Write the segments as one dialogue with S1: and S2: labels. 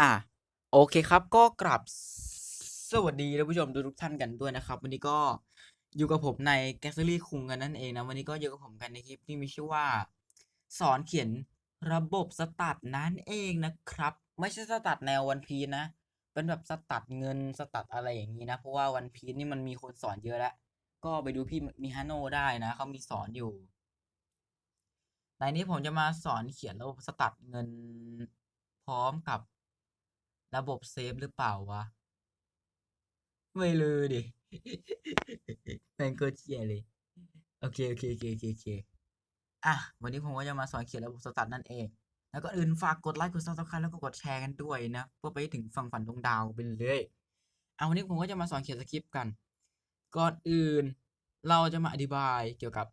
S1: อะโอเคครับก็กลับสวัสดีท่านผู้ชมทุกท่านกันด้วยนะครับ วันนี้ก็อยู่กับผมในแกสซี่คุงกันนั่นเองนะวันนี้ก็อยู่กับผมกันในคลิปที่มีชื่อว่า สอนเขียนระบบสตัดนั่นเองนะครับ ไม่ใช่สตัดแนววันพีนะ เป็นแบบสตัดเงินสตัดอะไรอย่างนี้นะ เพราะว่าวันพีนี่มันมีคนสอนเยอะแล้วก็ไปดูพี่มิฮานโนได้นะเขามีสอนอยู่ในนี้ผมจะมาสอนเขียนระบบสตัดเงินพร้อมกับ ระบบเซฟหรือเปล่าวะ ไม่เลยดิแม่งก็เชียเลย โอเคโอเคโอเคโอเคโอเคอะ วันนี้ผมก็จะมาสอนเขียนระบบสตัดนั่นเอง แล้วก็อื่นฝากกดไลค์กดซับสไครต์แล้วก็กดแชร์กันด้วยนะ เพื่อไปถึงฝั่งฝันดวงดาวไปเลยเอาวันนี้ผมก็จะมาสอนเขียนสคริปต์กัน ก่อนอื่นเราจะมาอธิบายเกี่ยวกับ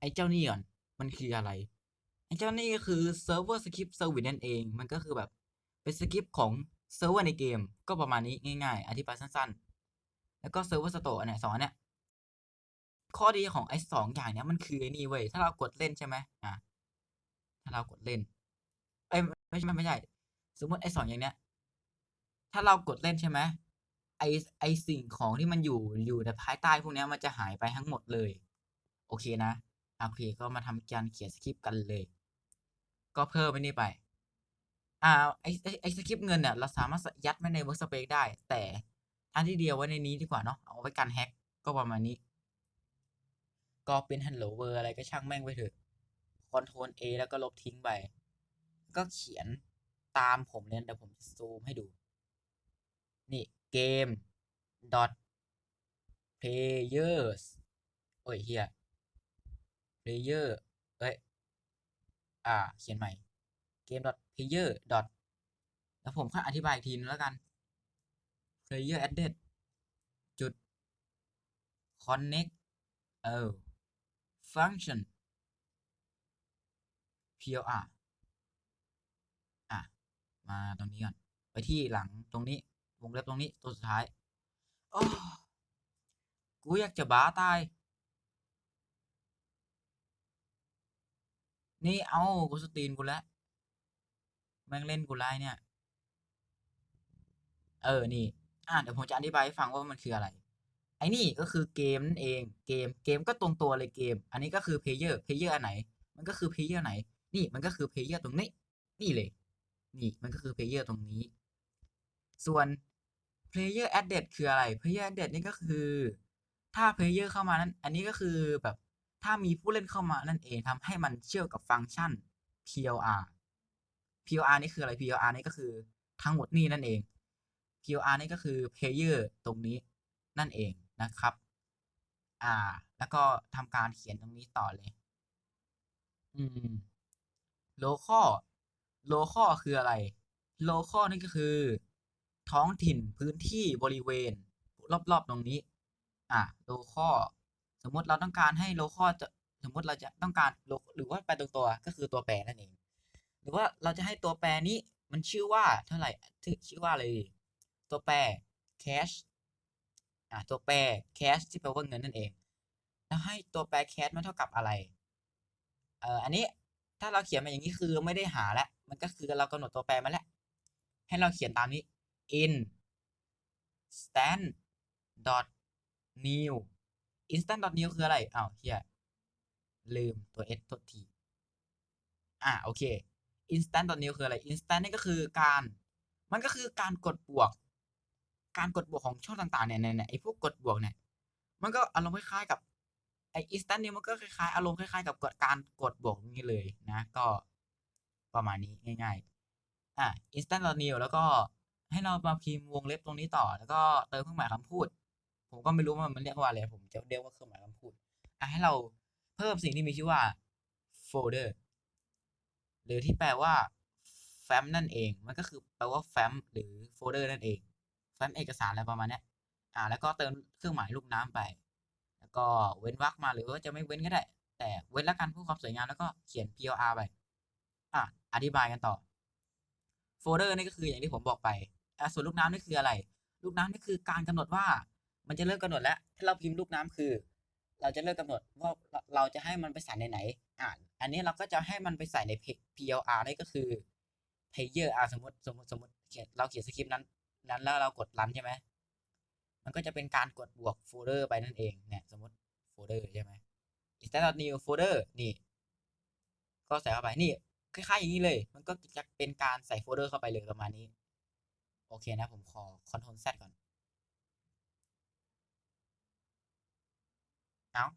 S1: ไอ้เจ้านี่ก่อน มันคืออะไร ไอ้เจ้านี่ก็คือ Server Script Service นั่นเอง มันก็คือแบบ เป็นสคริปต์ของเซิร์ฟเวอร์ในเกมก็ประมาณนี้ง่ายๆ อธิบายสั้นๆ แล้วก็ Server Store เนี่ยสองอันเนี่ยข้อดีของไอ้สองอย่างเนี้ยมันคือไอ้นี่เว้ยถ้าเรากดเล่นใช่ไหมอะถ้าเรากดเล่นเอ้ยไม่ใช่ไม่ใช่สมมติไอ้สองอย่างเนี้ย ถ้าเรากดเล่นใช่ไหมไอไอสิ่งของที่มันอยู่อยู่ในภายใต้พวกเนี้ยมันจะหายไปทั้งหมดเลย โอเคนะโอเคก็มาทำการเขียนสคริปต์กันเลย ก็เพิ่มไปนี่ไป อ่าไอไอไอสคริปต์เงินเนี่ยเราสามารถยัดไว้ใน workspace ได้ แต่อันที่เดียวไว้ในนี้ดีกว่าเนาะเอาไว้กันแฮ็กก็ประมาณนี้ ก็เป็น hello world อะไรก็ช่างแม่งไปเถอะ Ctrl A แล้วก็ลบทิ้งไป ก็เขียนตามผมเลยเดี๋ยวผมจะซูมให้ดู นี่เกม dot players โอ้ยเฮีย player เอ้ย อ่า เขียนใหม่ เกม dot player dot แล้วผมค่อยอธิบายอีกทีนึงแล้วกัน player added จุด connect เออ function plr อะ มาตรงนี้ก่อน ไปที่หลังตรงนี้ วงเล็บตรงนี้ตัวสุดท้ายโอ้กูอยากจะบ้าตาย นี่เอากูสตีนกูแล้ว แม่งเล่นกูไล่เนี่ย เออ นี่ อะเดี๋ยวผมจะอธิบายให้ฟังว่ามันคืออะไร ไอ้นี่ก็คือเกมนั่นเอง เกม เกมก็ตรงตัวเลยเกม อันนี้ก็คือเพลเยอร์ เพลเยอร์อันไหน มันก็คือเพลเยอร์ไหน นี่มันก็คือเพลเยอร์ตรงนี้ นี่เลย นี่มันก็คือเพลเยอร์ตรงนี้ ส่วน player added คืออะไร player added นี่ก็คือ ถ้า player เข้ามานั้น อันนี้ก็คือแบบถ้ามีผู้เล่นเข้ามานั่นเองทำให้มันเชื่อมกับฟังก์ชัน PLR PLR นี่คืออะไร PLR นี่ก็คือทั้งหมดนี่นั่นเอง PLR นี่ก็คือ player ตรงนี้นั่นเองนะครับ อ่า แล้วก็ทำการเขียนตรงนี้ต่อเลย อืม local local คืออะไร local นี่ก็คือ ท้องถิ่นพื้นที่บริเวณ รอบๆตรงนี้ อะ local สมมติเราต้องการให้ local จะสมมติเราจะต้องการหรือว่าแปลตรงตัวก็คือตัวแปรนั่นเอง หรือว่าเราจะให้ตัวแปรนี้มันชื่อว่าเท่าไหร่ชื่อว่าอะไรตัวแปร cash อะตัวแปร cash ที่แปลว่าเงินนั่นเอง แล้วให้ตัวแปร cash มันเท่ากับอะไรเอ่ออันนี้ถ้าเราเขียนมาอย่างนี้คือไม่ได้หาแล้วมันก็คือเรากำหนดตัวแปรมาแล้วให้เราเขียนตามนี้ in stand dot new instant dot new คืออะไรอ้าวเฮียลืมตัว s ทดทีอ่าโอเค instant dot new คืออะไร instant นี่ก็คือการ มันก็คือการกดบวก การกดบวกของช่องต่างๆเนี่ยเนี่ยไอ้พวกกดบวกเนี่ย มันก็อารมณ์คล้ายๆกับไอ้ instant new มันก็คล้ายๆอารมณ์คล้ายๆกับการกดบวกนี้เลยนะ ก็ประมาณนี้ง่ายๆ อะ instant dot new แล้วก็ให้เรามาพิมพ์วงเล็บตรงนี้ต่อ แล้วก็เติมเครื่องหมายคำพูด ผมก็ไม่รู้ว่ามันเรียกว่าอะไรผมจะเรียกว่าเครื่องหมายคำพูดอะให้เราเพิ่มสิ่งที่มีชื่อว่า folder หรือที่แปลว่า fam นั่นเอง มันก็คือแปลว่า fam หรือ folder นั่นเอง fam เอกสารอะไรประมาณนี้อ่า แล้วก็เติมเครื่องหมายลูกน้ำไป แล้วก็เว้นวรรคมาหรือว่าจะไม่เว้นก็ได้ แต่เว้นละกันเพื่อความสวยงามแล้วก็เขียน PLR ไป อะอธิบายกันต่อ โฟลเดอร์นี่ก็คืออย่างที่ผมบอกไปอะส่วนลูกน้ำนี่คืออะไร ลูกน้ำนี่คือการกำหนดว่า มันจะเริ่มกำหนดแล้วถ้าเราพิมพ์ลูกน้ำคือ เราจะเริ่มกำหนดว่าเราจะให้มันไปใส่ในไหน อ่าอันนี้เราก็จะให้มันไปใส่ใน PLR นี่ก็คือ player อะสมมติสมมติสมมติเราเขียนสคริปต์นั้น นั้นแล้วเรากดรันใช่ไหมมันก็จะเป็นการกดบวกโฟลเดอร์ไปนั่นเองเนี่ยสมมติโฟลเดอร์ใช่ไหม instead new folder นี่ ก็ใส่เข้าไปนี่คล้ายๆอย่างนี้เลย มันก็จะเป็นการใส่โฟลเดอร์เข้าไปเลยประมาณนี้ โอเคนะผมขอ Ctrl Z ก่อน เอ้า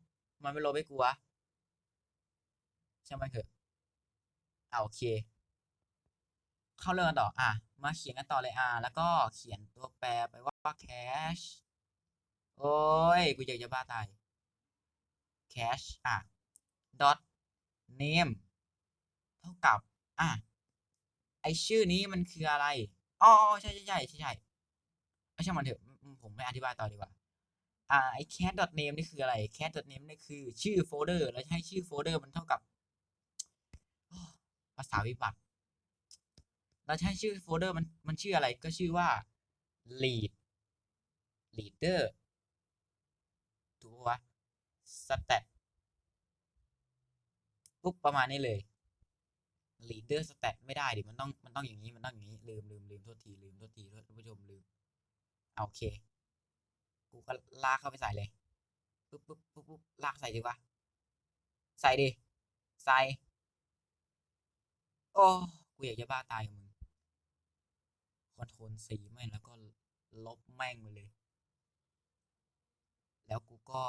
S1: มันไม่โลดให้กูวะช่างมันเถอะอ่าโอเค เข้าเรื่องกันต่ออะ มาเขียนกันต่อเลยอะแล้วก็เขียนตัวแปรไปว่า cache โอ้ยกูอยากจะบ้าตาย cache อะ dot name เท่ากับ อะ ไอชื่อนี้มันคืออะไร อ๋อใช่ใช่ใช่ใช่ใช่ไม่ใช่างมันเถอะ ผมไม่อธิบายต่อดีกว่า อ่าไอ cat dot name นี่คืออะไร cat dot name นี่คือชื่อโฟลเดอร์แล้วให้ชื่อโฟลเดอร์มันเท่ากับภาษาวิบัติ เราใช้ชื่อโฟลเดอร์มันมันชื่ออะไรก็ชื่อว่า lead leader ถูกปะวะ stat ปุ๊บประมาณนี้เลย leader stat ไม่ได้ดิมันต้องมันต้องอย่างนี้มันต้องอย่างนี้ลืมลืมลืมโทษทีลืมโทษทีท่านผู้ชมลืมโอเค กูก็ลากเข้าไปใส่เลยปุ๊บปุ๊บปุ๊บปุ๊บลากใส่ดีกว่า ใส่ดิ ใส่ โอ้ กูอยากจะบ้าตายกับมึง คอนโทรลสีแม่งแล้วก็ลบแม่งไปเลย แล้วกูก็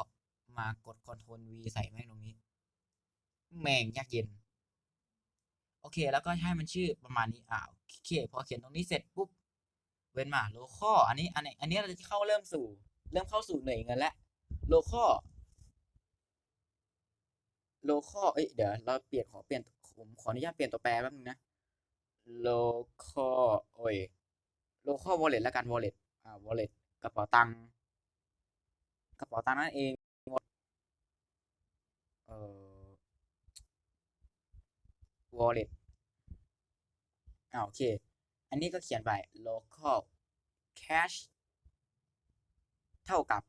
S1: มากดคอนโทรล V ใส่แม่งตรงนี้ แม่งยากเย็น โอเค แล้วก็ให้มันชื่อประมาณนี้อ่าโอเค พอเขียนตรงนี้เสร็จปุ๊บ เว้นมาโลคออันนี้ อันนี้ อันนี้เราจะเข้าเริ่มสู่ เริ่มเข้าสู่หน่วยเงินแล้วโลคอโลคอเอ้ยเดี๋ยวเราเปลี่ยนขอเปลี่ยนผมขออนุญาตเปลี่ยนตัวแปรแป๊บนึงนะ local โอ้ย local wallet แล้วกัน wallet อ่า wallet กระเป๋าตังค์กระเป๋าตังค์นั่นเองเอ่อ wallet อ่าโอเค อันนี้ก็เขียนไป local cash เท่ากับ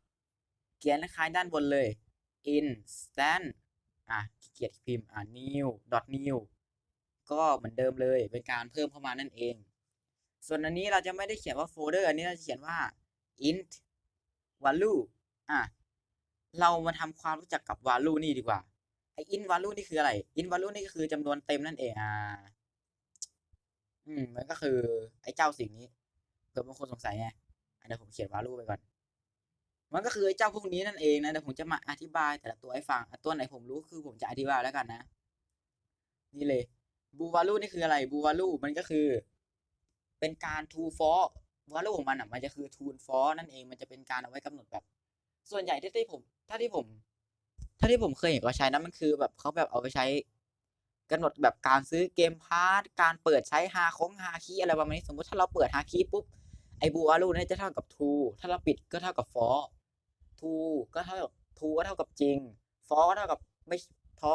S1: เขียนคล้ายด้านบนเลย instant อะเกียจพิมพ์อะ new dot new ก็เหมือนเดิมเลยเป็นการเพิ่มเข้ามานั่นเอง ส่วนอันนี้เราจะไม่ได้เขียนว่าโฟลเดอร์อันนี้เราจะเขียนว่า int value อะเรามาทำความรู้จักกับ value นี่ดีกว่าไอ int value นี่คืออะไร int value นี่ก็คือจำนวนเต็มนั่นเองอ่าอืมมันก็คือไอเจ้าสิ่งนี้เผื่อบางคนสงสัยไงเดี๋ยวผมเขียน value ไปก่อน มันก็คือไอเจ้าพวกนี้นั่นเองนะเดี๋ยวผมจะมาอธิบายแต่ละตัวให้ฟังตัวไหนผมรู้คือผมจะอธิบายแล้วกันนะ นี่เลยบูวาลูนี่คืออะไรบูวาลูมันก็คือ เป็นการ to for วาลูของมันอะมันจะคือ to for นั่นเองมันจะเป็นการเอาไว้กำหนดแบบ ส่วนใหญ่ที่ที่ผม ถ้าที่ผม ถ้าที่ผมเคยเห็นว่าใช้นะมันคือแบบเขาแบบเอาไปใช้กำหนดแบบการซื้อเกมพาร์ทการเปิดใช้ฮาคงฮาคีอะไรประมาณนี้สมมติถ้าเราเปิดฮาคีปุ๊บไอบูวาลูนี่จะเท่ากับ to ถ้าเราปิดก็เท่ากับ for to ก็เท่ากับ to ก็เท่ากับจริง for ก็เท่ากับไม่ท้อ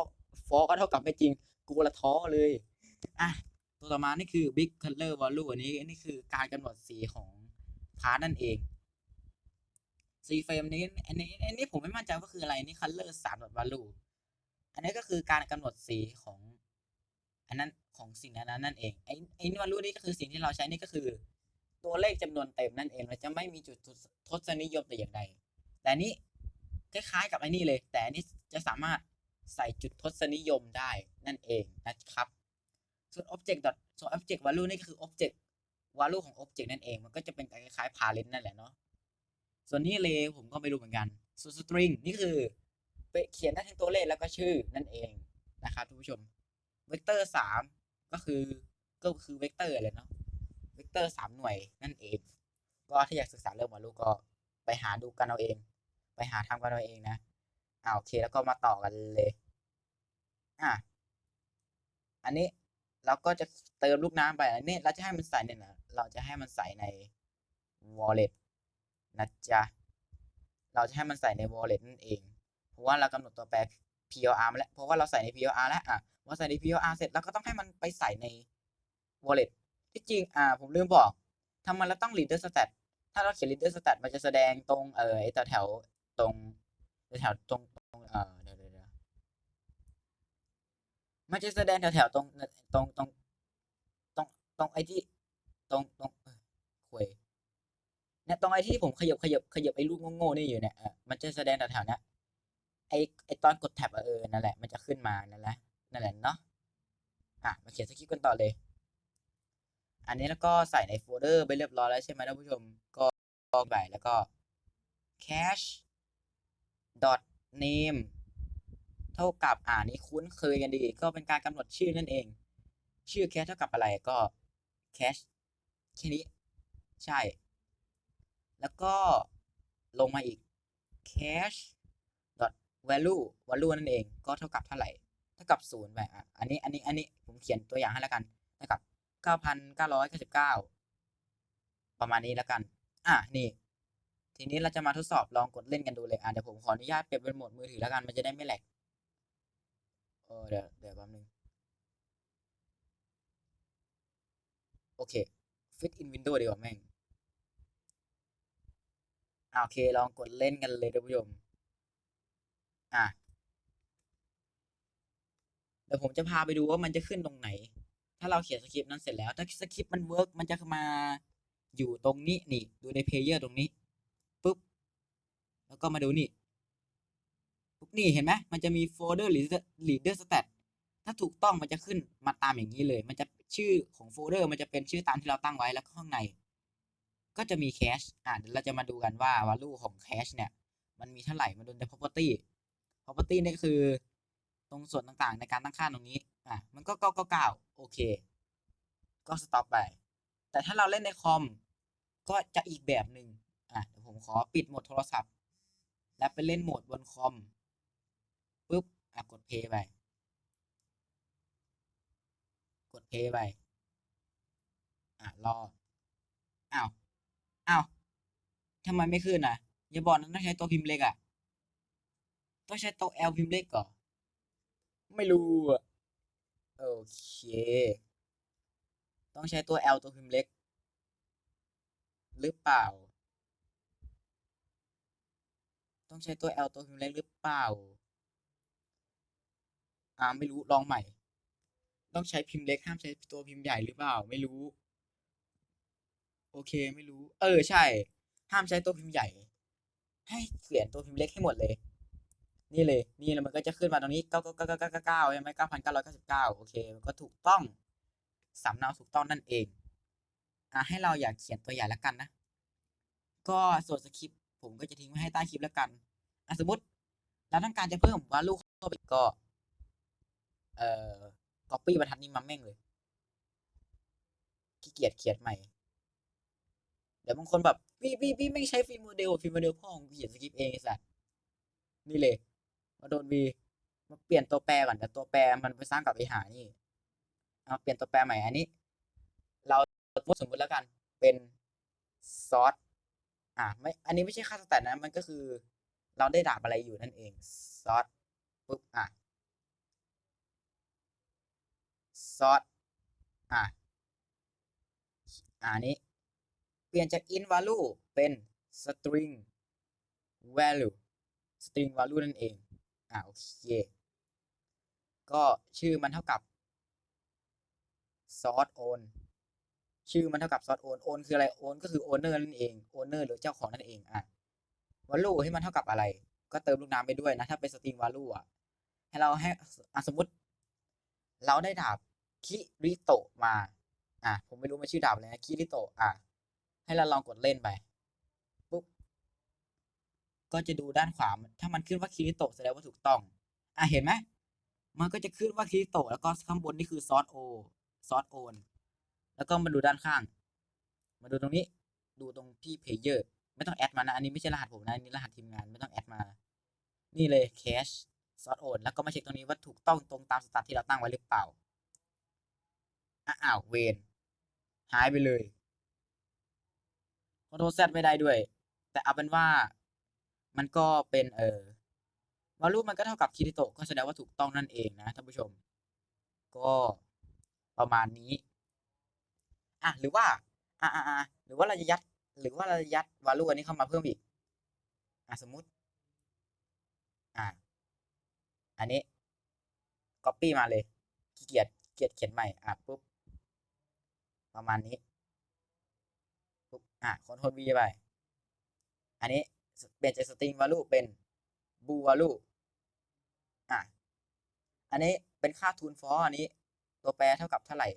S1: for ก็เท่ากับไม่จริง กูละท้อเลย อะ ตัวต่อมานี่คือ big color value อันนี้อันนี้คือการกำหนดสีของพาร์ทนั่นเองสีเฟรมนี้อันนี้อันนี้ผมไม่มั่นใจว่าคืออะไรนี่ color สาม value อันนี้ก็คือการกำหนดสีของอันนั้นของสิ่งนั้นนั่นเองไอ้ไอ้ value นี่ก็คือสิ่งที่เราใช้นี่ก็คือ ตัวเลขจำนวนเต็มนั่นเองมันจะไม่มีจุดทศนิยมแต่อย่างใด แต่นี้คล้ายๆกับไอ้นี่เลย แต่อันนี้จะสามารถใส่จุดทศนิยมได้นั่นเองนะครับ ส่วน object dot ส่วน object value นี่ก็คือ object value ของ object นั่นเอง มันก็จะเป็นคล้ายๆ parent นั่นแหละเนาะ ส่วนนี้เลยผมก็ไม่รู้เหมือนกัน ส่วน string นี่คือเขียนได้ทั้งตัวเลขแล้วก็ชื่อนั่นเองนะครับทุกผู้ชม vector สามก็คือก็คือ vector เลยเนาะ vector สามหน่วยนั่นเอง ก็ถ้าอยากศึกษาเรื่อง value ก็ไปหาดูกันเอาเอง ไปหาทำกันเอาเองนะอ่าโอเคแล้วก็มาต่อกันเลยอะอันนี้เราก็จะเติมลูกน้ำไปอันนี้เราจะให้มันใส่เนี่ยนะเราจะให้มันใส่ใน wallet นะจ๊ะเราจะให้มันใส่ใน wallet นั่นเอง เพราะว่าเรากำหนดตัวแปร PLR มาแล้ว เพราะว่าเราใส่ใน PLR แล้วอะพอใส่ใน PLR เสร็จเราก็ต้องให้มันไปใส่ใน wallet ที่จริงอ่าผมลืมบอกทำไมเราต้อง reader stat ถ้าเราเขียน reader stat มันจะแสดงตรงเออไอแถวแถว ตรงแถวตรงตรงเออเดี๋ยวเดี๋ยวเดี๋ยวมันจะแสดงแถวแถวตรงตรงตรงตรงตรงไอ้ที่ตรงตรงเออควยเนี่ยตรงไอ้ที่ผมขยับขยับขยับไอ้ลูกโง่ๆนี่อยู่เนี่ยเออมันจะแสดงแถวๆเนี้ยไอ้ไอ้ตอนกดแท็บเออนั่นแหละมันจะขึ้นมานั่นแหละนั่นแหละเนาะอะมาเขียนสคริปต์กันต่อเลย อันนี้แล้วก็ใส่ในโฟลเดอร์ไปเรียบร้อยแล้วใช่ไหมท่านผู้ชมก็กรอกไปแล้วก็ cache dot name เท่ากับอ่านี้คุ้นเคยกันดี ก็เป็นการกำหนดชื่อนั่นเอง ชื่อ cache เท่ากับอะไรก็ cache แค่นี้ ใช่ แล้วก็ลงมาอีก cache dot value value นั่นเองก็เท่ากับเท่าไหร่ เท่ากับศูนย์ไปอะอันนี้อันนี้อันนี้ผมเขียนตัวอย่างให้แล้วกันเท่ากับเก้าพันเก้าร้อยเก้าสิบเก้าประมาณนี้แล้วกัน อะนี่ ทีนี้เราจะมาทดสอบลองกดเล่นกันดูเลยอะเดี๋ยวผมขออนุญาตเปลี่ยนเป็นโหมดมือถือแล้วกันมันจะได้ไม่แหลกเออเดี๋ยวเดี๋ยวแป๊บนึงโอเค fit in window ดีกว่าแม่งอะโอเคลองกดเล่นกันเลยท่านผู้ชมอะเดี๋ยวผมจะพาไปดูว่ามันจะขึ้นตรงไหน ถ้าเราเขียนสคริปต์นั้นเสร็จแล้ว ถ้าสคริปต์มันเวิร์กมันจะมาอยู่ตรงนี้นี่ ดูในเพลเยอร์ตรงนี้ แล้วก็มาดูนี่นี่เห็นไหมมันจะมีโฟลเดอร์ leader leader stat ถ้าถูกต้องมันจะขึ้นมาตามอย่างนี้เลย มันจะชื่อของโฟลเดอร์มันจะเป็นชื่อตามที่เราตั้งไว้แล้วก็ข้างใน ก็จะมีแคชอะเดี๋ยวเราจะมาดูกันว่า value ของแคชเนี่ย มันมีเท่าไหร่มาดูใน property property นี่คือ ตรงส่วนต่างๆ ในการตั้งค่าตรงนี้อะมันก็เก้าเก้าเก้าโอเค ก็สต็อปไป แต่ถ้าเราเล่นในคอมก็จะอีกแบบหนึ่งอะเดี๋ยวผมขอปิดโหมดโทรศัพท์ แล้วไปเล่นโหมดบนคอมปุ๊บอะกดเพย์ไป กดเพย์ไปอะรออ้าวอ้าวทำไมไม่ขึ้นอะ อย่าบอกนะต้องใช้ตัวพิมพ์เล็กอะ ต้องใช้ตัว L พิมพ์เล็กก่อน ไม่รู้อะโอเค ต้องใช้ตัว L ตัวพิมพ์เล็ก หรือเปล่า ต้องใช้ตัว L ตัวพิมพ์เล็กหรือเปล่า อ่าไม่รู้ลองใหม่ ต้องใช้พิมพ์เล็กห้ามใช้ตัวพิมพ์ใหญ่หรือเปล่า ไม่รู้ โอเคไม่รู้ เออใช่ ห้ามใช้ตัวพิมพ์ใหญ่ ให้เขียนตัวพิมพ์เล็กให้หมดเลย นี่เลย นี่แล้วมันก็จะขึ้นมาตรงนี้เก้าเก้าเก้าเก้าเก้าเก้าใช่ไหมเก้าพันเก้าร้อยเก้าสิบเก้าโอเคมันก็ถูกต้องสำเนาถูกต้องนั่นเองอะให้เราอยากเขียนตัวใหญ่แล้วกันนะ ก็ส่วนสคริป ผมก็จะทิ้งไว้ให้ใต้คลิปแล้วกันอะสมมติเราต้องการจะเพิ่มวาลูเข้าไปก็ เอ่อ copy บรรทัดนี้มาแม่งเลยขี้เกียจเขียนใหม่ เดี๋ยวบางคนแบบพี่พี่พี่ไม่ใช้ฟิล์มโมเดลฟิล์มโมเดลพ่อของเขียนสคริปต์เองไอ้สัสนี่เลยมาโดนวีมาเปลี่ยนตัวแปรก่อนแต่ตัวแปรมันไปสร้างกับไอหานี่เอาเปลี่ยนตัวแปรใหม่อันนี้ เราสมมติแล้วกัน เป็นซอส อะไม่อันนี้ไม่ใช่ค่าสแตทนะมันก็คือเราได้ดาบอะไรอยู่นั่นเองซอสปุ๊บอะซอสอะอ่านี้ เปลี่ยนจาก in value เป็น string value string value นั่นเอง อ่าโอเค ก็ชื่อมันเท่ากับ source own ชื่อมันเท่ากับ source own own คืออะไร own ก็คือ owner นั่นเอง owner หรือเจ้าของนั่นเองอะ value ให้มันเท่ากับอะไร ก็เติมลูกน้ำไปด้วยนะ ถ้าเป็น string value อะให้เราให้อสมมติ เราได้ดาบคิริโตะมา อะผมไม่รู้มันชื่อดาบอะไรนะคิริโตะอะให้เราลองกดเล่นไปปุ๊บก็จะดูด้านขวาถ้ามันขึ้นว่าคิริโตะแสดงว่าถูกต้อง อะเห็นไหมมันก็จะขึ้นว่าคิริโตะแล้วก็ข้างบนนี่คือซอสโอซอสโอน แล้วก็มาดูด้านข้าง มาดูตรงนี้ ดูตรงที่เพลเยอร์ไม่ต้องแอดมานะ อันนี้ไม่ใช่รหัสผมนะ อันนี้รหัสทีมงานไม่ต้องแอดมา นี่เลยแคชซอสโอนแล้วก็มาเช็คตรงนี้ว่าถูกต้องตรงตามสตาร์ทที่เราตั้งไว้หรือเปล่า อ้าวเวนหายไปเลยขอนโทษแซดไม่ได้ด้วย แต่เอาเป็นว่ามันก็เป็นเออวาลูมันก็เท่ากับคิริโตก็แสดงว่าถูกต้องนั่นเองนะท่านผู้ชม ก็ประมาณนี้ อะหรือว่าอะอะอะหรือว่าเราจะยัด หรือว่าเราจะยัดวาลูอันนี้เข้ามาเพิ่มอีกอะสมมุติ อะอันนี้ copy มาเลยขี้เกียจเกียจเขียนใหม่อะปุ๊บประมาณนี้ปุ๊บอะคอนโทรล V ไป อันนี้เปลี่ยนจาก string value เป็น bool value อะอันนี้เป็นค่า tune for อันนี้ ตัวแปรเท่ากับเท่าไหร่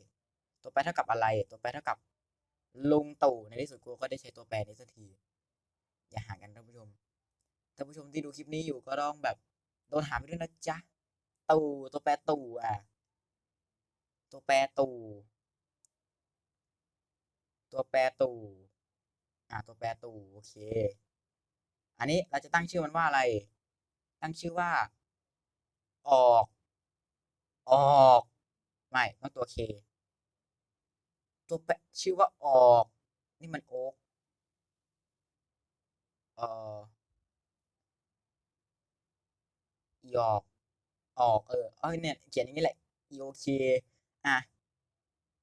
S1: ตัวแปรเท่ากับอะไร ตัวแปรเท่ากับลุงตู่ในที่สุดกูก็ได้ใช้ตัวแปรนี้สักที อย่าห่างกันท่านผู้ชมท่านผู้ชมที่ดูคลิปนี้อยู่ก็ต้องแบบโดนหาไปด้วยนะจ๊ะตู่ตัวแปรตู่อะ ตัวแปรตู่ตัวแปรตู่อ่าตัวแปรตู่โอเค อันนี้เราจะตั้งชื่อมันว่าอะไร ตั้งชื่อว่า ออก ออก ไม่ ต้องตัวเค ตัวแปรชื่อว่าออก นี่มันโอ๊กเอ่อออกออกเออเออเนี่ยเขียนอย่างนี้แหละ e o k อะ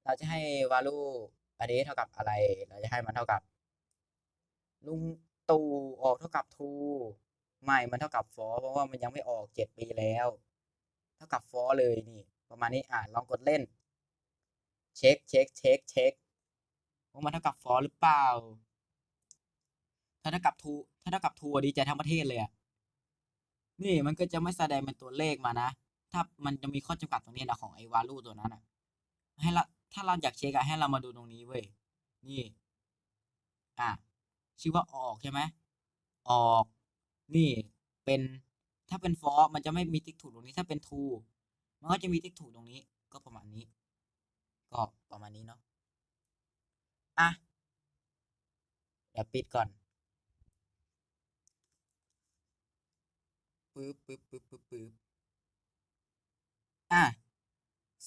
S1: เราจะให้ value อันนี้เท่ากับอะไร เราจะให้มันเท่ากับ ลุงตู่ออกเท่ากับ true ไม่ มันเท่ากับ false เพราะว่ามันยังไม่ออกเจ็ดปีแล้ว เท่ากับ false เลยนี่ ประมาณนี้อะลองกดเล่น เช็คเช็คเช็คเช็คว่ามันเท่ากับ false หรือเปล่า ถ้าเท่ากับ true ถ้าเท่ากับ true ดีใจทั้งประเทศเลยอะนี่มันก็จะไม่แสดงเป็นตัวเลขมานะ ถ้ามันจะมีข้อจำกัดตรงนี้นะของไอ้ value ตัวนั้นอะให้เราถ้าเราอยากเช็คอะให้เรามาดูตรงนี้เว้ย นี่ อะ ชื่อว่าออกใช่ไหม ออก นี่เป็น ถ้าเป็น for มันจะไม่มีติ๊กถูกตรงนี้ ถ้าเป็น true มันก็จะมีติ๊กถูกตรงนี้ ก็ประมาณนี้ ก็ประมาณนี้เนาะอะเดี๋ยวปิดก่อนปึ๊บปึ๊บปึ๊บปึ๊บปึ๊บอะ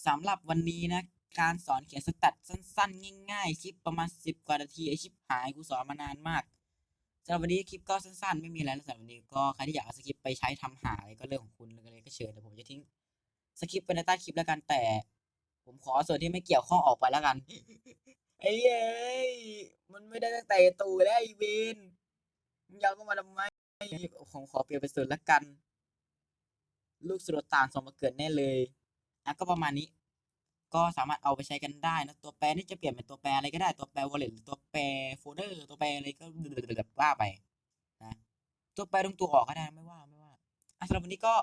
S1: สำหรับวันนี้นะ การสอนเขียนสแตทสั้นๆ ง่ายๆ คลิปประมาณสิบกว่านาทีไอชิปหายกูสอนมานานมากสำหรับวันนี้คลิปก็สั้นๆ ไม่มีอะไรแล้วสำหรับวันนี้ก็ใครที่อยากเอาสคริปไปใช้ทำหาอะไรก็เรื่องของคุณเลยก็เชิญเดี๋ยวผมจะทิ้งสคริปไว้ในใต้คลิปแล้วกันแต่ ผมขอส่วนที่ไม่เกี่ยวข้องออกไปแล้วกัน ไอ้เอ้ยมันไม่ได้ตั้งแต่ตูแล้วไอ้เวนมึงยาวก็มาทำไมผมขอเปลี่ยนเป็นส่วนละกัน ลูกสุดต่างสมมาเกิดแน่เลยอะก็ประมาณนี้ ก็สามารถเอาไปใช้กันได้นะ ตัวแปรนี่จะเปลี่ยนเป็นตัวแปรอะไรก็ได้ ตัวแปร wallet หรือตัวแปรโฟลเดอร์ ตัวแปรอะไรก็แบบว่าไปนะ ตัวแปรตรงตัวออกก็ได้ไม่ว่าไม่ว่าอะสำหรับวันนี้ก็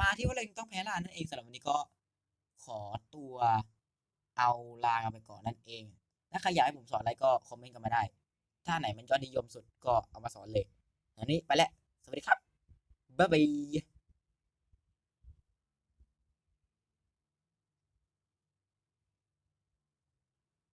S1: มาที่ว่าเราต้องแพ้ลานั่นเองสำหรับวันนี้ก็ ขอตัวเอาลากันไปก่อนนั่นเอง ถ้าใครอยากให้ผมสอนอะไรก็คอมเมนต์กันมาได้ ถ้าไหนมันยอดนิยมสุดก็เอามาสอนเลยอันนี้ไปแล้ว สวัสดีครับ บ๊ายบาย